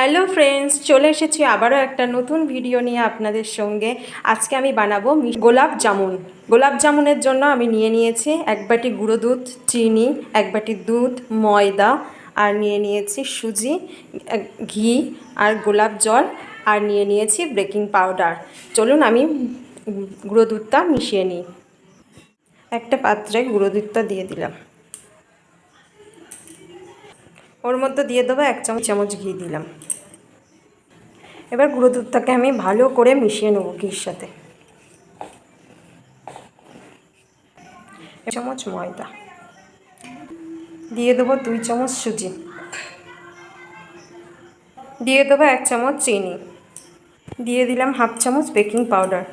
Hello friends, চলে এসেছি আবারও একটা নতুন ভিডিও নিয়ে আপনাদের সঙ্গে। আজকে আমি বানাবো গোলাপ জামুন। গোলাপ জামুনের জন্য আমি নিয়ে নিয়েছি এক বাটি গুঁড়ো দুধ, চিনি, এক বাটি দুধ, ময়দা, আর নিয়ে নিয়েছি সুজি ঘি, আর গোলাপ জল, আর নিয়ে নিয়েছি বেকিং পাউডার। চলুন আমি গুঁড়ো দুধটা মিশিয়ে নিই। একটা পাত্রে গুঁড়ো দুধটা দিয়ে দিলাম। ওর মধ্যে দিয়ে দেবো এক চামচ চামচ ঘি দিলাম। এবার গুঁড়ো দুধটাকে আমি ভালো করে মিশিয়ে নেব ঘির সাথে। চামচ ময়দা। দিয়ে দেবো দুই চামচ সুজি। দিয়ে দেবো এক চামচ চিনি। দিয়ে দিলাম হাফ চামচ বেকিং পাউডার।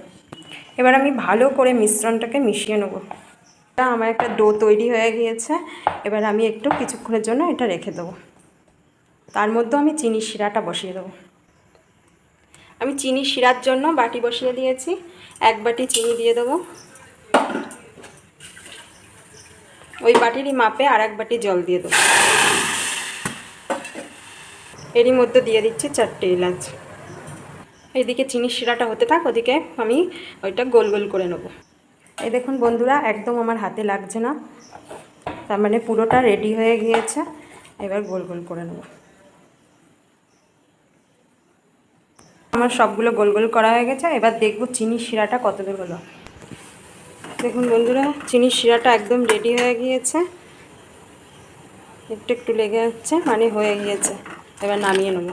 এবার আমি ভালো করে মিশ্রণটাকে মিশিয়ে নেব। আমার একটা ডো তৈরি হয়ে গিয়েছে। এবার আমি একটু কিছুক্ষণের জন্য এটা রেখে দেবো। তার মধ্যে আমি চিনি শিরাটা বসিয়ে দেবো। আমি চিনি শিরার জন্য বাটি বসিয়ে দিয়েছি। এক বাটি চিনি দিয়ে দেবো। ওই বাটিরই মাপে আর এক বাটি জল দিয়ে দেবো। এরই মধ্যে দিয়ে দিচ্ছি চারটে এলাচ। এইদিকে চিনি শিরাটা হতে থাক, ওদিকে আমি ওইটা গোল গোল করে নেব। এই দেখুন বন্ধুরা, একদম আমার হাতে লাগছে না। তার মানে পুরোটা রেডি হয়ে গিয়েছে। এবার গোল গোল করে নেব। আমার সবগুলো গোল গোল করা হয়ে গেছে। এবার দেখব চিনি শিরাটা কত দূর হলো। দেখুন বন্ধুরা চিনি শিরাটা একদম রেডি হয়ে গিয়েছে। একটু একটু লেগে যাচ্ছে মানে হয়ে গিয়েছে। এবার নামিয়ে নেব।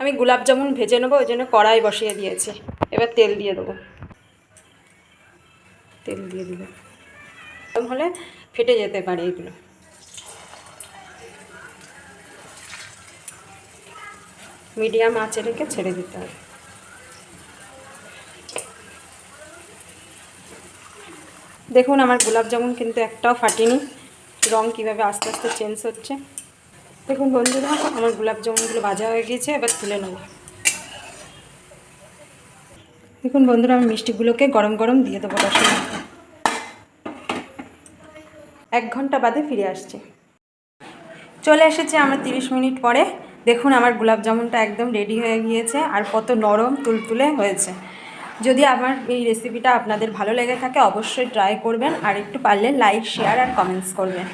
আমি গোলাপ জামুন ভেজে নেব, ওই জন্য কড়াই বসিয়ে দিয়েছি। এবার তেল দিয়ে দেবো। তেল দিয়ে দিল এরকম হলে ফেটে যেতে পারে এগুলো। মিডিয়াম আঁচে রেখে ছেড়ে দিতে হবে। দেখুন, আমার গোলাপ জামুন কিন্তু একটাও ফাটেনি। রং কীভাবে আস্তে আস্তে চেঞ্জ হচ্ছে। দেখুন বন্ধুরা, আমার গোলাপ জামুনগুলো ভাজা হয়ে গিয়েছে, এবার তুলে নেব। দেখুন বন্ধুরা, আমি মিষ্টিগুলোকে গরম গরম দিয়ে দেবো রসের এক ঘণ্টা বাদে ফিরে আসছি। চলে এসেছে আমরা তিরিশ মিনিট পরে। দেখুন আমার গোলাপ জামুনটা একদম রেডি হয়ে গিয়েছে আর কত নরম তুলতুলে হয়েছে। যদি আমার এই রেসিপিটা আপনাদের ভালো লেগে থাকে, অবশ্যই ট্রাই করবেন। আর একটু পারলে লাইক শেয়ার আর কমেন্টস করবেন।